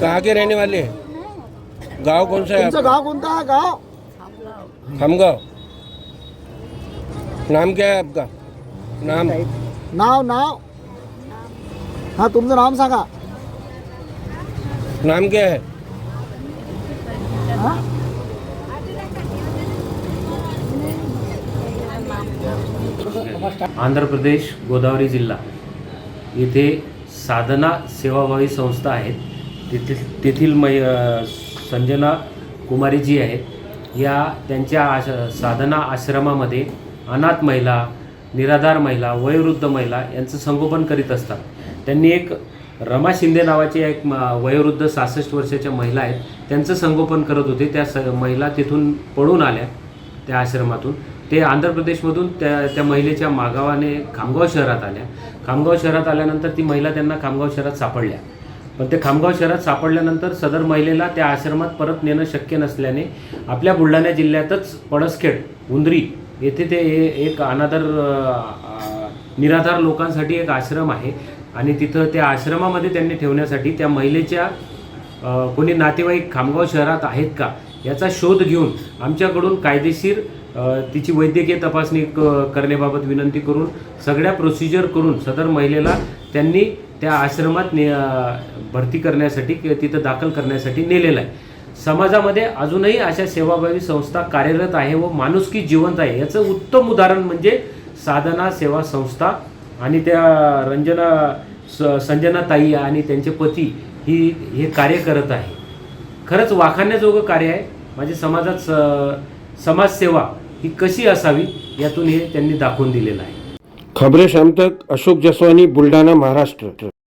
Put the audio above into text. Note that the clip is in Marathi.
कहाँ के रहने वाले हैं? गाँव कौन सा है आपका? गाव कोणता आहे गाव। खामगांव। नाम क्या है आपका? नाम? नाव नाव। हा तुमचं नाम सांगा। नाम क्या है? हा? आंध्र प्रदेश गोदावरी जिल्हा. येथे साधना सेवाभावी संस्था आहेत. तेथील तेथील मै संजना कुमारी जी आहेत. या त्यांच्या आश साधना आश्रमामध्ये अनाथ महिला निराधार महिला वयोवृद्ध महिला यांचं संगोपन करीत असतात. त्यांनी एक रमा शिंदे नावाची एक वयोवृद्ध सहासष्ट वर्षाच्या महिला आहेत. त्यांचं संगोपन करत होते. त्या स महिला तिथून पळून आल्या त्या आश्रमातून. ते आंध्र प्रदेशमधून त्या त्या महिलेच्या मागावाने खामगाव शहरात आल्या. खामगाव शहरात आल्यानंतर ती महिला त्यांना खामगाव शहरात सापडल्या. पण ते खामगाव शहरात सापडल्यानंतर सदर महिलेला त्या आश्रमात परत नेणं शक्य नसल्याने आपल्या बुलढाणा जिल्ह्यातच पडसखेड उंदरी येथे ते ए- एक अनादर निराधार लोकांसाठी एक आश्रम आहे. आणि तिथं त्या आश्रमामध्ये त्यांनी ठेवण्यासाठी त्या महिलेच्या कोणी नातेवाईक खामगाव शहरात आहेत का याचा शोध घेऊन आमच्याकडून कायदेशीर तिची वैद्यकीय तपासणी क करण्याबाबत विनंती करून सगळ्या प्रोसिजर करून सदर महिलेला त्यांनी त्या आश्रमात ने भरती करण्यासाठी किंवा तिथं दाखल करण्यासाठी नेलेलं आहे. समाजामध्ये अजूनही अशा सेवाभावी संस्था कार्यरत आहे व माणुसकी जिवंत आहे याचं उत्तम उदाहरण म्हणजे साधना सेवा संस्था आणि त्या रंजना स संजना ताई आणि त्यांचे पती ही हे कार्य करत आहे. खरंच वाखाण्याजोगं कार्य आहे. माझे समाजात स समाजसेवा ही कशी असावी यातून हे त्यांनी दाखवून दिलेलं आहे. खबरे शांतक अशोक जसवानी बुलढाणा महाराष्ट्र.